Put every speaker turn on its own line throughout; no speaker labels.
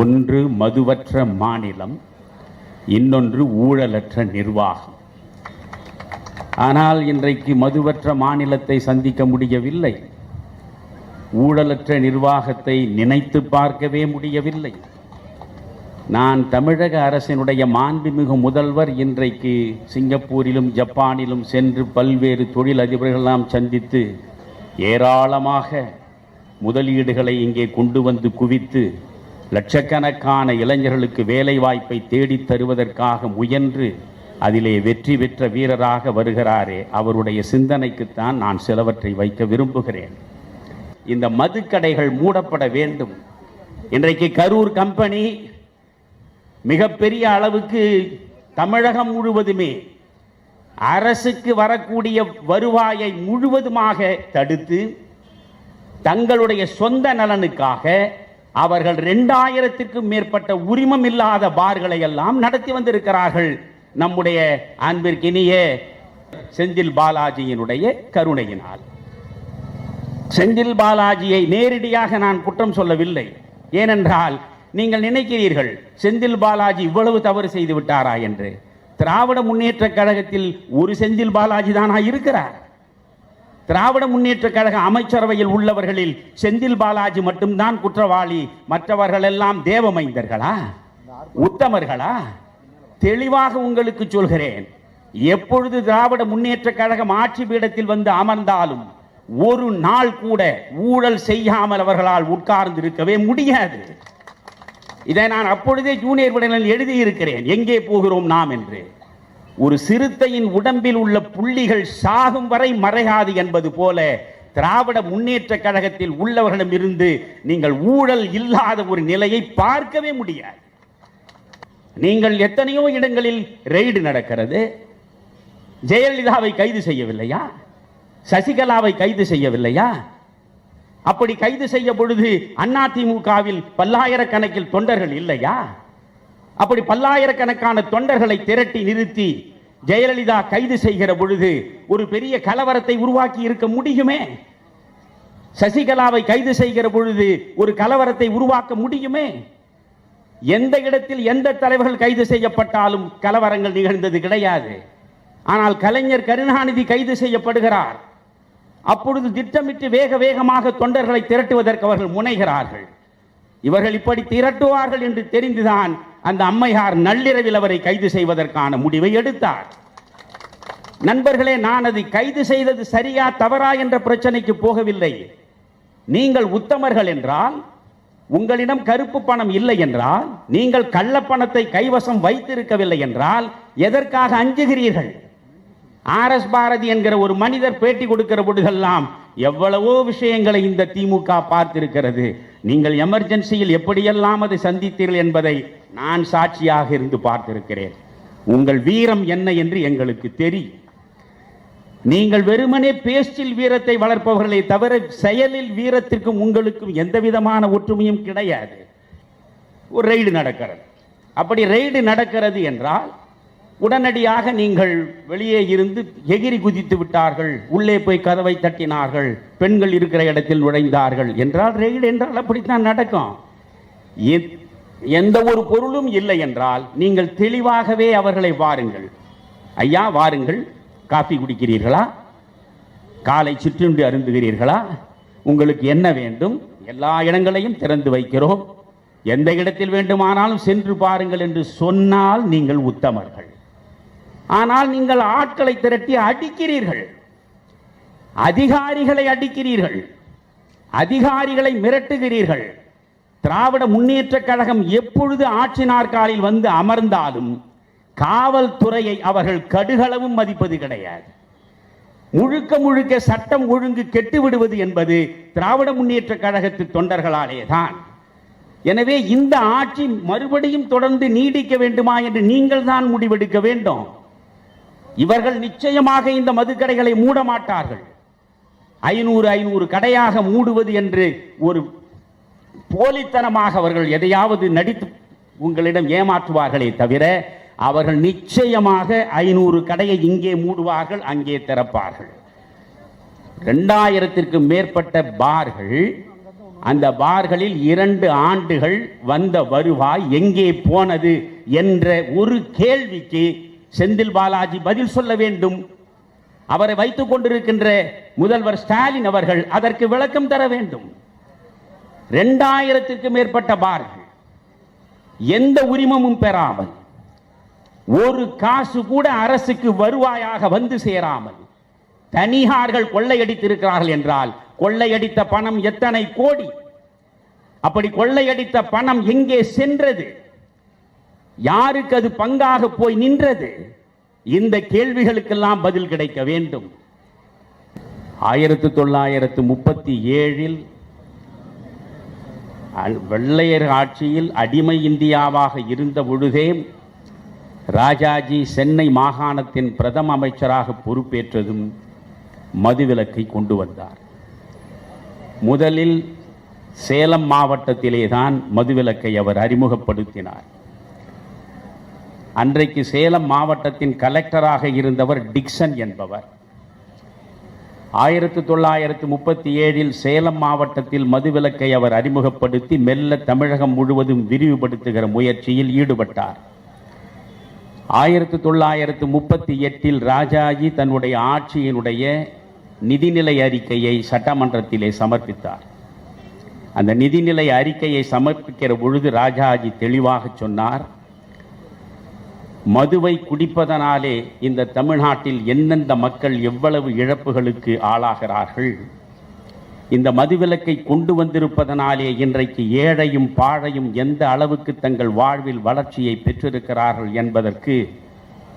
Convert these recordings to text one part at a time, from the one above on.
ஒன்று மதுவற்ற மாநிலம் இன்னொன்று ஊழலற்ற நிர்வாகம். ஆனால் இன்றைக்கு மதுவற்ற மாநிலத்தை சந்திக்க முடியவில்லை. ஊழலற்ற நிர்வாகத்தை நினைத்து பார்க்கவே முடியவில்லை. நான் தமிழக அரசினுடைய மாண்புமிகு முதல்வர் இன்றைக்கு சிங்கப்பூரிலும் ஜப்பானிலும் சென்று பல்வேறு தொழில் அதிபர்களெல்லாம் சந்தித்து ஏராளமாக முதலீடுகளை இங்கே கொண்டு வந்து குவித்து லட்சக்கணக்கான இளைஞர்களுக்கு வேலை வாய்ப்பை தேடித் தருவதற்காக முயன்று அதிலே வெற்றி பெற்ற வீரராக வருகிறாரே அவருடைய சிந்தனைக்குத்தான் நான் சிலவற்றை வைக்க விரும்புகிறேன். இந்த மதுக்கடைகள் மூடப்பட வேண்டும். இன்றைக்கு கரூர் கம்பெனி மிகப்பெரிய அளவுக்கு தமிழகம் முழுவதுமே அரசுக்கு வரக்கூடிய வருவாயை முழுவதுமாக தடுத்து தங்களுடைய சொந்த நலனுக்காக அவர்கள் இரண்டாயிரத்திற்கும் மேற்பட்ட உரிமம் இல்லாத பார்களை எல்லாம் நடத்தி வந்திருக்கிறார்கள். நம்முடைய அன்பிற்கினிய செந்தில் பாலாஜியினுடைய கருணையினால். செந்தில் பாலாஜியை நேரடியாக நான் குற்றம் சொல்லவில்லை. ஏனென்றால் நீங்கள் நினைக்கிறீர்கள் செந்தில் பாலாஜி இவ்வளவு தவறு செய்து விட்டாரா என்று. திராவிட முன்னேற்ற கழகத்தில் ஒரு செந்தில் பாலாஜி தானா இருக்கிறார். திராவிட முன்னேற்ற கழக அமைச்சரவையில் உள்ளவர்களில் செந்தில் பாலாஜி மட்டும்தான் குற்றவாளி. மற்றவர்கள் எல்லாம் தேவமைந்தர்களா? உத்தமர்களா? தெளிவாக உங்களுக்கு சொல்கிறேன். எப்பொழுது திராவிட முன்னேற்ற கழகம் ஆட்சி பீடத்தில் வந்து அமர்ந்தாலும் ஒரு நாள் கூட ஊழல் செய்யாமல் அவர்களால் உட்கார்ந்து இருக்கவே முடியாது. இதை நான் அப்பொழுதே ஜூனியர் விடலில் எழுதியிருக்கிறேன். எங்கே போகிறோம் நாம் என்று? ஒரு சிறுத்தையின் உடம்பில் உள்ள புள்ளிகள் சாகும் வரை மறையாது என்பது போல திராவிட முன்னேற்ற கழகத்தில் உள்ளவர்களிடம் இருந்து நீங்கள் ஊழல் இல்லாத ஒரு நிலையை பார்க்கவே முடியாது. நீங்கள் எத்தனையோ இடங்களில் ரெய்டு நடக்கிறது. ஜெயலலிதாவை கைது செய்யவில்லையா? சசிகலாவை கைது செய்யவில்லையா? அப்படி கைது செய்ய பொழுது அதிமுகவில் பல்லாயிரக்கணக்கில் தொண்டர்கள் இல்லையா? அப்படி பல்லாயிரக்கணக்கான தொண்டர்களை திரட்டி நிறுத்தி ஜெயலலிதா கைது செய்கிற பொழுது ஒரு பெரிய கலவரத்தை உருவாக்கி இருக்க முடியுமே? சசிகலாவை கைது செய்கிற பொழுது ஒரு கலவரத்தை உருவாக்க முடியுமே? எந்த இடத்தில் எந்த தலைவர்கள் கைது செய்யப்பட்டாலும் கலவரங்கள் நிகழ்ந்தது கிடையாது. ஆனால் கலைஞர் கருணாநிதி கைது செய்யப்படுகிறார். அப்பொழுது திட்டமிட்டு வேக வேகமாக தொண்டர்களை திரட்டுவதற்கு அவர்கள் முனைகிறார்கள். இவர்கள் இப்படி திரட்டுவார்கள் என்று தெரிந்துதான் அந்த அம்மையார் நள்ளிரவில் அவரை கைது செய்வதற்கான முடிவை எடுத்தார். நண்பர்களே நான் அதை கைது செய்தது சரியா தவறா என்ற பிரச்சனைக்கு போகவில்லை. நீங்கள் உத்தமர்கள் என்றால் உங்களிடம் கருப்பு பணம் இல்லை என்றால் நீங்கள் கள்ளப்பணத்தை கைவசம் வைத்திருக்கவில்லை என்றால் எதற்காக அஞ்சுகிறீர்கள்? ஆர் எஸ் பாரதி என்கிற ஒரு மனிதர் பேட்டி கொடுக்கிற பொழுதெல்லாம் எவ்வளவோ விஷயங்களை இந்த திமுக பார்த்திருக்கிறது. நீங்கள் எமர்ஜென்சியில் எப்படியெல்லாம் அதை சந்தித்தீர்கள் என்பதை நான் சாட்சியாக இருந்து பார்த்திருக்கிறேன். உங்கள் வீரம் என்ன என்று எங்களுக்கு தெரியும். நீங்கள் வெறுமனே பேச்சில் வீரத்தை வளர்ப்பவர்களை தவிர செயலில் வீரத்திற்கும் உங்களுக்கும் எந்த விதமான ஒற்றுமையும் கிடையாது. ஒரு ரெய்டு நடக்கிறது. அப்படி ரெய்டு நடக்கிறது என்றால் உடனடியாக நீங்கள் வெளியே இருந்து எகிரி குதித்து விட்டார்கள். உள்ளே போய் கதவை தட்டினார்கள். பெண்கள் இருக்கிற இடத்தில் நுழைந்தார்கள். என்றால் ரெய்டு என்றால் அப்படித்தான் நடக்கும். எந்த ஒரு பொருளும் இல்லை என்றால் நீங்கள் தெளிவாகவே அவர்களை வாருங்கள். ஐயா வாருங்கள். காஃபி குடிக்கிறீர்களா? காலை சிற்றுண்டி அருந்துகிறீர்களா? உங்களுக்கு என்ன வேண்டும்? எல்லா இடங்களையும் திறந்து வைக்கிறோம். எந்த இடத்தில் வேண்டுமானாலும் சென்று பாருங்கள் என்று சொன்னால் நீங்கள் உத்தமர்கள். ஆனால் நீங்கள் ஆட்களை திரட்டி அடிக்கிறீர்கள். அதிகாரிகளை அடிக்கிறீர்கள். அதிகாரிகளை மிரட்டுகிறீர்கள். திராவிட முன்னேற்ற கழகம் எப்பொழுது ஆட்சி நாற்காலில் வந்து அமர்ந்தாலும் காவல்துறையை அவர்கள் கடுகளவும் மதிப்பது கிடையாது. முழுக்க முழுக்க சட்டம் ஒழுங்கு கெட்டுவிடுவது என்பது திராவிட முன்னேற்ற கழகத்து தொண்டர்களாலே தான் எனவே இந்த ஆட்சி மறுபடியும் தொடர்ந்து நீடிக்க வேண்டுமா என்று நீங்கள் தான் முடிவெடுக்க வேண்டும். இவர்கள் நிச்சயமாக இந்த மதுக்கடைகளை மூட மாட்டார்கள் ஐநூறு ஐநூறு கடையாக மூடுவது என்று ஒரு போலித்தனமாக அவர்கள் எதையாவது நடித்து உங்களிடம் ஏமாற்றுவார்களே தவிர அவர்கள் நிச்சயமாக ஐநூறு கடையை இங்கே மூடுவார்கள் அங்கே திறப்பார்கள். ரெண்டாயிரத்திற்கு மேற்பட்ட பார்கள் அந்த பார்களில் இரண்டு ஆண்டுகள் வந்த வருவாய் எங்கே போனது என்ற ஒரு கேள்விக்கு செந்தில் பாலாஜி பதில் சொல்ல வேண்டும். அவரை வைத்துக் கொண்டிருக்கின்ற முதல்வர் ஸ்டாலின் அவர்கள் அதற்கு விளக்கம் தர வேண்டும். இரண்டாயிரத்திற்கு மேற்பட்ட பார்கள் எந்த உரிமமும் பெறாமல் ஒரு காசு கூட அரசுக்கு வருவாயாக வந்து சேராமல் தனியார்கள் கொள்ளையடித்திருக்கிறார்கள் என்றால் கொள்ளையடித்த பணம் எத்தனை கோடி? அப்படி கொள்ளையடித்த பணம் எங்கே சென்றது? யாருக்கு அது பங்காக போய் நின்றது? இந்த கேள்விகளுக்கெல்லாம் பதில் கிடைக்க வேண்டும். ஆயிரத்தி தொள்ளாயிரத்து முப்பத்தி ஏழில் வெள்ளையர் ஆட்சியில் அடிமை இந்தியாவாக இருந்த பொழுதே ராஜாஜி சென்னை மாகாணத்தின் பிரதம அமைச்சராக பொறுப்பேற்றதும் மதுவிலக்கை கொண்டு வந்தார். முதலில் சேலம் மாவட்டத்திலே தான் மதுவிலக்கை அவர் அறிமுகப்படுத்தினார். அன்றைக்கு சேலம் மாவட்டத்தின் கலெக்டராக இருந்தவர் டிக்சன் என்பவர். ஆயிரத்தி தொள்ளாயிரத்து முப்பத்தி ஏழில் சேலம் மாவட்டத்தில் மதுவிலக்கை அவர் அறிமுகப்படுத்தி மெல்ல தமிழகம் முழுவதும் விரிவுபடுத்துகிற முயற்சியில் ஈடுபட்டார். ஆயிரத்தி தொள்ளாயிரத்து முப்பத்தி எட்டில் ராஜாஜி தன்னுடைய ஆட்சியினுடைய நிதிநிலை அறிக்கையை சட்டமன்றத்திலே சமர்ப்பித்தார். அந்த நிதிநிலை அறிக்கையை சமர்ப்பிக்கிற பொழுது ராஜாஜி தெளிவாக சொன்னார் மதுவை குடிப்பதனாலே இந்த தமிழ்நாட்டில் எந்தெந்த மக்கள் எவ்வளவு இழப்புகளுக்கு ஆளாகிறார்கள்? இந்த மதுவிலக்கை கொண்டு வந்திருப்பதனாலே இன்றைக்கு ஏழையும் பாழையும் எந்த அளவுக்கு தங்கள் வாழ்வில் வளர்ச்சியை பெற்றிருக்கிறார்கள் என்பதற்கு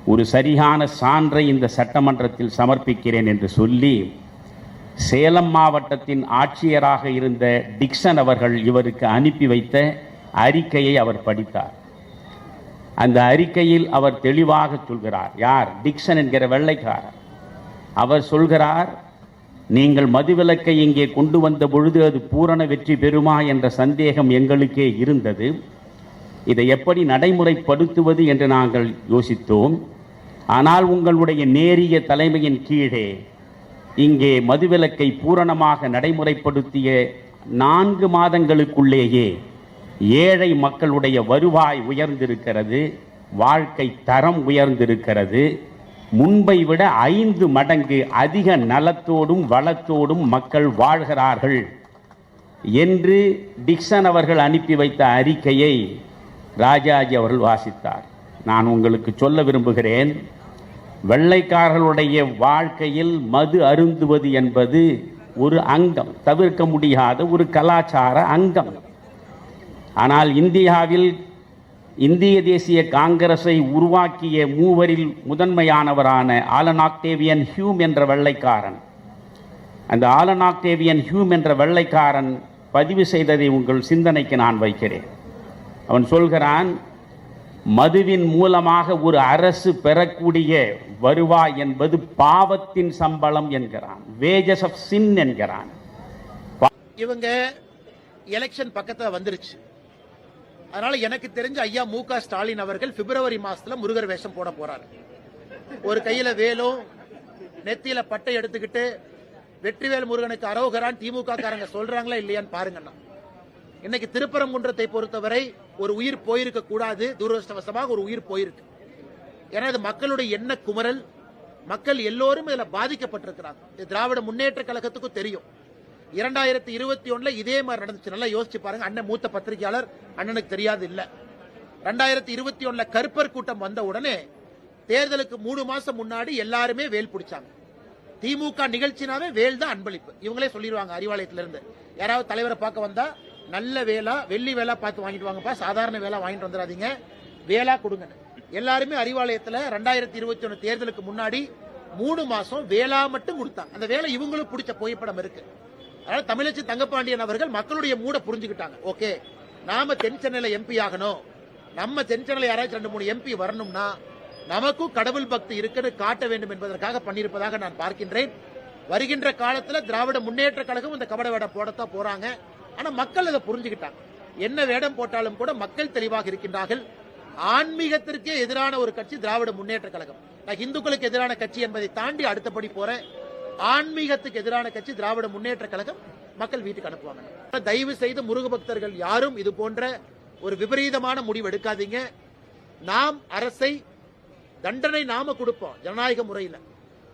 ஒரு சரியான சான்றை இந்த சட்டமன்றத்தில் சமர்ப்பிக்கிறேன் என்று சொல்லி சேலம் மாவட்டத்தின் ஆட்சியராக இருந்த டிக்சன் அவர்கள் இவருக்கு அனுப்பி வைத்த அறிக்கையை அவர் படித்தார். அந்த அறிக்கையில் அவர் தெளிவாக சொல்கிறார். யார்? டிக்சன் என்கிற வெள்ளைக்காரர். அவர் சொல்கிறார் நீங்கள் மதுவிலக்கை இங்கே கொண்டு வந்த பொழுது அது பூரண வெற்றி பெறுமா என்ற சந்தேகம் எங்களுக்கே இருந்தது. இதை எப்படி நடைமுறைப்படுத்துவது என்று நாங்கள் யோசித்தோம். ஆனால் உங்களுடைய நேரிய தலைமையின் கீழே இங்கே மதுவிலக்கை பூரணமாக நடைமுறைப்படுத்திய நான்கு மாதங்களுக்குள்ளேயே ஏழை மக்களுடைய வருவாய் உயர்ந்திருக்கிறது வாழ்க்கை தரம் உயர்ந்திருக்கிறது. முன்பை விட ஐந்து மடங்கு அதிக நலத்தோடும் வளத்தோடும் மக்கள் வாழ்கிறார்கள் என்று டிக்சன் அவர்கள் அனுப்பி வைத்த அறிக்கையை ராஜாஜி அவர்கள் வாசித்தார். நான் உங்களுக்கு சொல்ல விரும்புகிறேன் வெள்ளைக்காரர்களுடைய வாழ்க்கையில் மது அருந்துவது என்பது ஒரு அங்கம் தவிர்க்க முடியாத ஒரு கலாச்சார அங்கம். ஆனால் இந்தியாவில் இந்திய தேசிய காங்கிரஸை உருவாக்கிய மூவரில் முதன்மையானவரான ஆலன் ஆக்டேவியன் ஹியூம் என்ற வெள்ளைக்காரன். அந்த ஆலன் ஆக்டேவியன் ஹியூம் என்ற வெள்ளைக்காரன் பதிவு செய்ததை உங்கள் சிந்தனைக்கு நான் வைக்கிறேன். அவன் சொல்கிறான் மதுவின் மூலமாக ஒரு அரசு பெறக்கூடிய வருவாய் என்பது பாவத்தின் சம்பளம் என்கிறான். வேஜஸ் ஆஃப் சின் என்கிறான்.
இவங்க எலெக்ஷன் பக்கத்தில் வந்துருச்சு. அதனால எனக்கு தெரிஞ்ச ஐயா மு க ஸ்டாலின் அவர்கள் பிப்ரவரி மாசத்துல முருகர் வேஷம் போட போறாரு. ஒரு கையில வேலும் நெத்தியில பட்டை எடுத்துக்கிட்டு வெற்றிவேல் முருகனுக்கு அரோகரான் திமுக காரங்க சொல்றாங்களா இல்லையான்னு பாருங்கண்ணா. இன்னைக்கு திருப்பரங்குன்றத்தை பொறுத்தவரை ஒரு உயிர் போயிருக்க கூடாது துரதிருஷ்டவசமாக ஒரு உயிர் போயிருக்கு. ஏன்னா இது மக்களுடைய எண்ண குமரல் மக்கள் எல்லோரும் இதுல பாதிக்கப்பட்டிருக்கிறாங்க. இது திராவிட முன்னேற்ற கழகத்துக்கும் தெரியும். இரண்டாயிரத்தி இருபத்தி ஒண்ணுல இதே மாதிரி நடந்துச்சு. நல்லா யோசிச்சு பாருங்க. அண்ணன் மூத்த பத்திரிகையாளர் அண்ணனுக்கு தெரியாது இல்ல ரெண்டாயிரத்தி இருபத்தி ஒண்ணுல கருப்பர் கூட்டம் வந்த உடனே தேர்தலுக்கு மூணு மாசம் முன்னாடி எல்லாருமே வேல் பிடிச்சாங்க. திமுக நிகழ்ச்சினாவே வேல் தான் அன்பளிப்பு. இவங்களே சொல்லிடுவாங்க அறிவாலயத்துல இருந்து யாராவது தலைவரை பார்க்க வந்தா நல்ல வேலா வெள்ளி வேலா பார்த்து வாங்கிட்டு வாங்கப்பா சாதாரண வேலா வாங்கிட்டு வந்துடாதீங்க. வேலா கொடுங்க எல்லாருமே அறிவாலயத்துல ரெண்டாயிரத்தி இருபத்தி ஒன்னு தேர்தலுக்கு முன்னாடி மூணு மாசம் வேலா மட்டும் கொடுத்தாங்க. அந்த வேலை இவங்களும் பிடிச்ச புகைப்படம் இருக்கு. அதனால தமிழச்சி தங்கப்பாண்டியன் அவர்கள் மக்களுடைய மூட புரிஞ்சுக்கிட்டாங்க. ஓகே நாம தென் சென்னையில எம்பி ஆகணும். நம்ம தென் சென்னையில யாராச்சும் ரெண்டு மூணு எம்பி வரணும்னா நமக்கும் கடவுள் பக்தி இருக்குன்னு காட்ட வேண்டும் என்பதற்காக பண்ணியிருப்பதாக நான் பார்க்கின்றேன். வருகின்ற காலத்துல திராவிட முன்னேற்ற கழகம் இந்த கபட வேடம் போடத்தான் போறாங்க. ஆனா மக்கள் அதை புரிஞ்சுக்கிட்டாங்க. என்ன வேடம் போட்டாலும் கூட மக்கள் தெளிவாக இருக்கின்றார்கள். ஆன்மீகத்திற்கே எதிரான ஒரு கட்சி திராவிட முன்னேற்ற கழகம். நான் இந்துக்களுக்கு எதிரான கட்சி என்பதை தாண்டி அடுத்தபடி போறேன். ஆன்மீகத்துக்கு எதிரான கட்சி திராவிட முன்னேற்ற கழகம் மக்கள் வீட்டுக்கு அனுப்புவாங்க. தயவு செய்து முருக பக்தர்கள் யாரும் இது போன்ற ஒரு விபரீதமான முடிவு எடுக்காதீங்க. நாம் அரசை தண்டனை நாம கொடுப்போம் ஜனநாயக முறையில்.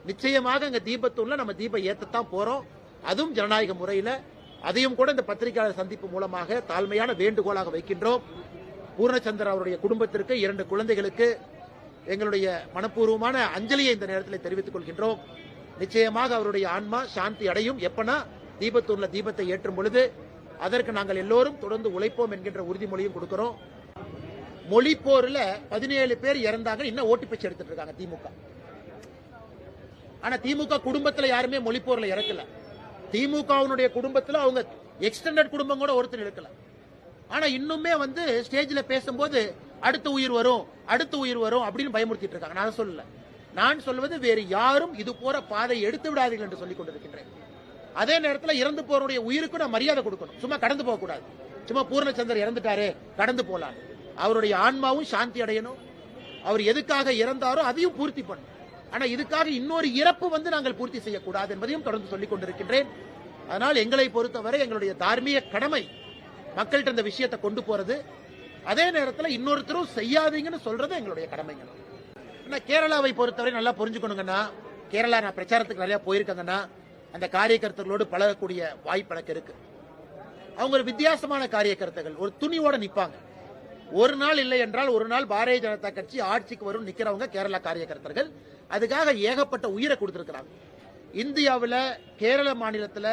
நிச்சயமாக அங்க தீபத்தூர்ல நம்ம தீபம் ஏத்தத்தான் போறோம். அதுவும் ஜனநாயக முறையில். அதையும் கூட இந்த பத்திரிகையாளர் சந்திப்பு மூலமாக தாழ்மையான வேண்டுகோளாக வைக்கின்றோம். பூர்ணச்சந்திர அவருடைய குடும்பத்திற்கு இரண்டு குழந்தைகளுக்கு எங்களுடைய மனப்பூர்வமான அஞ்சலியை இந்த நேரத்தில் தெரிவித்துக் கொள்கின்றோம். நிச்சயமாக அவருடைய ஆன்மா சாந்தி அடையும். எப்பனா? தீபத்தூர்ல தீபத்தை ஏற்றும் பொழுது அதற்கு நாங்கள் எல்லோரும் தொடர்ந்து உழைப்போம் என்கின்ற உறுதிமொழியும் கொடுக்கிறோம். மொழி போர்ல பதினேழு பேர் இறந்தாங்க இன்னும் ஓட்டு பேச்சு எடுத்துட்டு இருக்காங்க திமுக. ஆனா திமுக குடும்பத்துல யாருமே மொழி போர்ல இறக்கல. திமுகவுடைய குடும்பத்துல அவங்க எக்ஸ்டெண்டட் குடும்பம் கூட ஒருத்தர் இருக்கல. ஆனா இன்னுமே வந்து ஸ்டேஜ்ல பேசும்போது அடுத்த உயிர் வரும் அடுத்த உயிர் வரும் அப்படின்னு பயமுறுத்திட்டு இருக்காங்க. நான் சொல்லல. நான் சொல்வது வேறு யாரும் இது போற பாதை எடுத்து விடாதீர்கள் என்று சொல்லிக் கொண்டிருக்கின்றேன். அதே நேரத்தில் இறந்து போறவருடைய உயிருக்கு நான் மரியாதை கொடுக்கணும். சும்மா கடந்து போகக்கூடாது சும்மா பூர்ணச்சந்தர் இறந்துட்டாரே கடந்து போலாம் அவருடைய ஆன்மாவும் சாந்தி அடையணும். அவர் எதுக்காக இறந்தாரோ அதையும் பூர்த்தி பண்ணும் ஆனா இதுக்காக இன்னொரு இறப்பு வந்து நாங்கள் பூர்த்தி செய்யக்கூடாது என்பதையும் தொடர்ந்து சொல்லிக் கொண்டிருக்கின்றேன். அதனால் எங்களை பொறுத்தவரை எங்களுடைய தார்மீக கடமை மக்கள்கிட்ட இந்த விஷயத்தை கொண்டு போறது. அதே நேரத்தில் இன்னொருத்தரும் செய்யாதீங்கன்னு சொல்றது எங்களுடைய கடமைங்க ஆனா கேரளாவை பொறுத்தவரை நல்லா புரிஞ்சுக்கணுங்கன்னா கேரளா நான் பிரச்சாரத்துக்கு நிறைய போயிருக்கேங்கன்னா அந்த காரியக்கர்த்தர்களோடு பழகக்கூடிய வாய்ப்பு எனக்கு இருக்கு. அவங்க ஒரு வித்தியாசமான காரியக்கர்த்தர்கள் ஒரு துணிவோட நிப்பாங்க. ஒரு நாள் இல்லை என்றால் ஒரு நாள் பாரதிய ஜனதா கட்சி ஆட்சிக்கு வரும் நிக்கிறவங்க கேரளா காரியக்கர்த்தர்கள். அதுக்காக ஏகப்பட்ட உயிரை கொடுத்திருக்கிறாங்க. இந்தியாவில் கேரள மாநிலத்தில்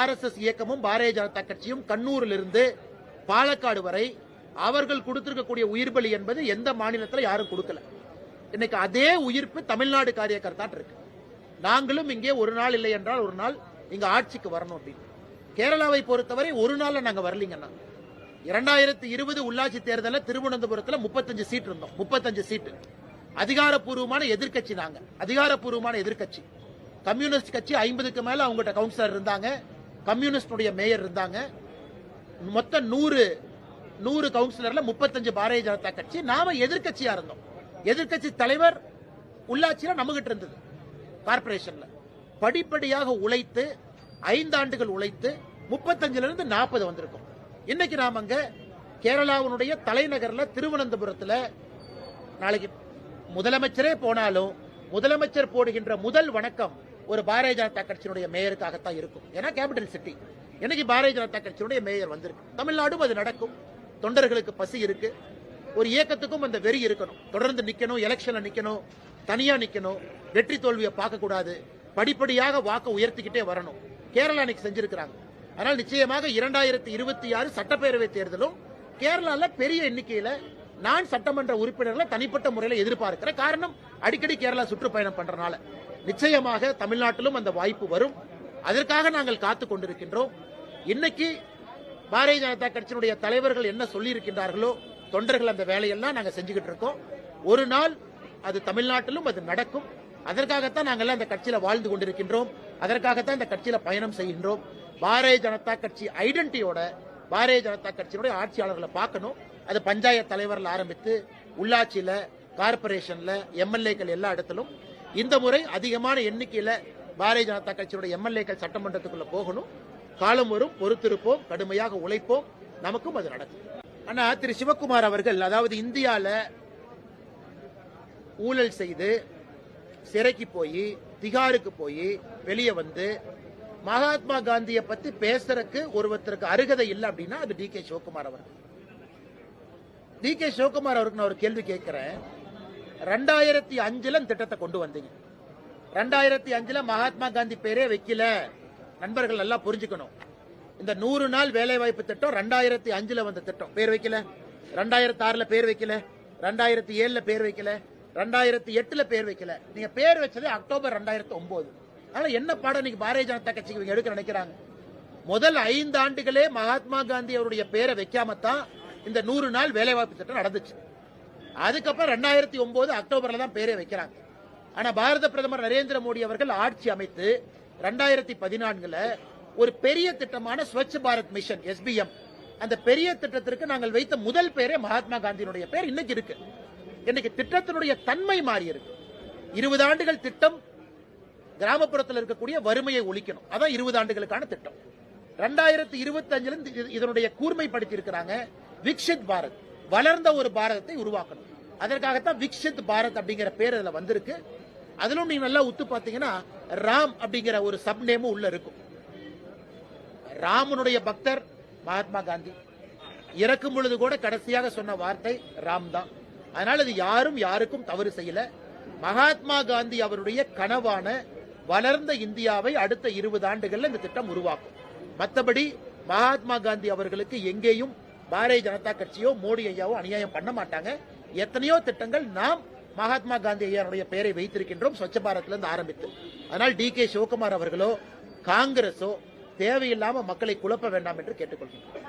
ஆர்எஸ்எஸ் இயக்கமும் பாரதிய ஜனதா கட்சியும் கண்ணூரிலிருந்து பாலக்காடு வரை அவர்கள் கொடுத்திருக்கக்கூடிய உயிர்பலி என்பது எந்த மாநிலத்தில் யாரும் கொடுக்கல. இன்னைக்கு அதே உயிர்ப்பு தமிழ்நாடு காரியகர்த்தான் இருக்கு. நாங்களும் இங்கே ஒரு நாள் இல்லை என்றால் ஒரு நாள் இங்க ஆட்சிக்கு வரணும் அப்படின்னு. கேரளாவை பொறுத்தவரை ஒரு நாள்ல நாங்க வரலீங்கன்னா இரண்டாயிரத்தி இருபது உள்ளாட்சி தேர்தலில் திருவனந்தபுரத்தில் முப்பத்தஞ்சு சீட் இருந்தோம். முப்பத்தஞ்சு சீட்டு. அதிகாரப்பூர்வமான எதிர்க்கட்சி நாங்க. அதிகாரப்பூர்வமான எதிர்க்கட்சி. கம்யூனிஸ்ட் கட்சி ஐம்பதுக்கு மேல அவங்ககிட்ட கவுன்சிலர் இருந்தாங்க. கம்யூனிஸ்டுடைய மேயர் இருந்தாங்க. மொத்தம் நூறு நூறு கவுன்சிலர்ல முப்பத்தஞ்சு பாரதிய ஜனதா கட்சி. நாம எதிர்கட்சியா இருந்தோம். எதிர்க்கட்சி தலைவர் உள்ளாட்சியில் நம்மகிட்ட இருந்தது கார்பரேஷன்ல படிப்படியாக உழைத்து ஐந்து ஆண்டுகள் உழைத்து முப்பத்தஞ்சுல இருந்து நாற்பது வந்திருக்கும். இன்னைக்கு நாம அங்க கேரளாவினுடைய தலைநகர்ல திருவனந்தபுரத்துல நாளைக்கு முதலமைச்சரே போனாலும் முதலமைச்சர் போடுகின்ற முதல் வணக்கம் ஒரு பாரதிய ஜனதா கட்சியினுடைய மேயருக்காகத்தான் இருக்கும். ஏன்னா கேபிட்டல் சிட்டி. இன்னைக்கு பாரதிய ஜனதா கட்சியினுடைய மேயர் வந்திருக்கு. தமிழ்நாடும் அது நடக்கும். தொண்டர்களுக்கு பசி இருக்கு. ஒரு இயக்கத்துக்கும் அந்த வெறி இருக்கணும். தொடர்ந்து நிக்கணும் எலெக்ஷன்ல நிக்கணும் தனியா நிக்கணும் வெற்றி தோல்வியை பார்க்க கூடாது படிப்படியாக வாக்க உயர்த்திக்கிட்டே வரணும். கேரளா இன்னைக்கு செஞ்சிருக்கிறாங்க. அதனால் நிச்சயமாக இரண்டாயிரத்தி இருபத்தி ஆறு சட்டப்பேரவை தேர்தலும் கேரளால பெரிய எண்ணிக்கையில நான் சட்டமன்ற உறுப்பினர்களை தனிப்பட்ட முறையில் எதிர்பார்க்கிறேன் காரணம் அடிக்கடி கேரளா சுற்றுப்பயணம் பண்றதுனால நிச்சயமாக தமிழ்நாட்டிலும் அந்த வாய்ப்பு வரும். அதற்காக நாங்கள் காத்து கொண்டிருக்கின்றோம். இன்னைக்கு பாரதிய ஜனதா கட்சியினுடைய தலைவர்கள் என்ன சொல்லியிருக்கின்றார்களோ தொண்டர்கள் அந்த வேலையெல்லாம் நாங்கள் செஞ்சுக்கிட்டு இருக்கோம். ஒரு நாள் அது தமிழ்நாட்டிலும் அது நடக்கும். அதற்காகத்தான் நாங்கள் அந்த கட்சியில் வாழ்ந்து கொண்டிருக்கின்றோம். அதற்காகத்தான் இந்த கட்சியில் பயணம் செய்கின்றோம். பாரதிய ஜனதா கட்சி ஐடென்டிட்டியோட பாரதிய ஜனதா கட்சியினுடைய ஆட்சியாளர்களை பார்க்கணும். அது பஞ்சாயத்து தலைவரில் ஆரம்பித்து உள்ளாட்சியில் கார்பரேஷனில் எம்எல்ஏக்கள் எல்லா இடத்திலும் இந்த முறை அதிகமான எண்ணிக்கையில் பாரதிய ஜனதா கட்சியினுடைய எம்எல்ஏக்கள் சட்டமன்றத்துக்குள்ள போகணும். காலம் வரும் பொறுத்திருப்போம் கடுமையாக உழைப்போம். நமக்கும் அது நடக்கும். ஆனா திரு சிவகுமார் அவர்கள் அதாவது இந்தியால ஊழல் செய்து சிறைக்கு போய் திகாருக்கு போய் வெளியே வந்து மகாத்மா காந்தியை பத்தி பேசுறதுக்கு ஒருவருக்கு அருகதை இல்லை அப்படின்னா அது டி கே சிவகுமார் அவர்கள். டி கே சிவகுமார் அவருக்கு நான் ஒரு கேள்வி கேட்கிறேன். ரெண்டாயிரத்தி அஞ்சுல திட்டத்தை கொண்டு வந்தீங்க. ரெண்டாயிரத்தி அஞ்சுல மகாத்மா காந்தி பேரே வைக்கல. நண்பர்கள் நல்லா புரிஞ்சுக்கணும். இந்த நூறு நாள் வேலைவாய்ப்பு திட்டம் ரெண்டாயிரத்தி அஞ்சுல வந்த திட்டம். பேர் வைக்கல. ரெண்டாயிரத்தி ஆறுல பேர் வைக்கல. ரெண்டாயிரத்தி ஏழுல பேர் வைக்கல. ரெண்டாயிரத்தி எட்டுல பேர் வைக்கல. நீங்க பேர் வச்சது அக்டோபர் ரெண்டாயிரத்தி ஒன்பது. அதனால என்ன பாடம் இன்னைக்கு பாரதிய ஜனதா கட்சிக்கு இவங்க எடுக்க நினைக்கிறாங்க? முதல் ஐந்து ஆண்டுகளே மகாத்மா காந்தி அவருடைய பேரை வைக்காம தான் இந்த நூறு நாள் வேலைவாய்ப்பு திட்டம் நடந்துச்சு. அதுக்கப்புறம் ரெண்டாயிரத்தி ஒன்பது அக்டோபர்ல தான் பேரே வைக்கிறாங்க. ஆனா பாரத பிரதமர் நரேந்திர மோடி அவர்கள் ஆட்சி அமைத்து ரெண்டாயிரத்தி பதினான்குல ஒரு பெரிய திட்டமான ஸ்வச் பாரத் மிஷன் எஸ்பிஎம் அந்த பெரிய திட்டத்திற்கு நாங்கள் வைத்த முதல் பேரே மகாத்மா காந்தியினுடைய பேர். இன்னைக்கு இருக்கு. இன்னைக்கு திட்டத்தினுடைய தன்மை மாறி இருக்கு. இருபது ஆண்டுகள் திட்டம் கிராமப்புறத்தில் இருக்கக்கூடிய வறுமையை ஒழிக்கணும். அதான் இருபது ஆண்டுகளுக்கான திட்டம். ரெண்டாயிரத்தி இருபத்தி அஞ்சுல இருந்து இதனுடைய கூர்மைப்படுத்தி இருக்கிறாங்க விக்ஷித் பாரத். வளர்ந்த ஒரு பாரதத்தை உருவாக்கணும். அதற்காகத்தான் விக்ஷித் பாரத் அப்படிங்கிற பேர் இதுல வந்திருக்கு. அதிலும் நீங்க நல்லா உத்து பாத்தீங்கன்னா ராம் அப்படிங்கிற ஒரு சப் நேமும் உள்ள இருக்கும். ராமனுடைய பக்தர் மகாத்மா காந்தி. இறக்கும் பொழுது கூட கடைசியாக சொன்ன வார்த்தை ராம் தான். அதனால இது யாரும் யாருக்கும் தவறு செய்யல. மகாத்மா காந்தி அவருடைய கனவான வளர்ந்த இந்தியாவை அடுத்த இருபது ஆண்டுகள்ல இந்த திட்டம் உருவாக்கும். மற்றபடி மகாத்மா காந்தி அவர்களுக்கு எங்கேயும் பாரதிய ஜனதா கட்சியோ மோடி ஐயாவோ அநியாயம் பண்ண மாட்டாங்க. எத்தனையோ திட்டங்கள் நாம் மகாத்மா காந்தி ஐயாருடைய பெயரை வைத்திருக்கின்றோம். ஸ்வச்ச பாரத்ல இருந்து ஆரம்பித்து. அதனால் டி கே சிவகுமார் அவர்களோ காங்கிரஸோ தேவையில்லாம மக்களை குழப்ப வேண்டாம் என்று கேட்டுக்கொள்கிறேன்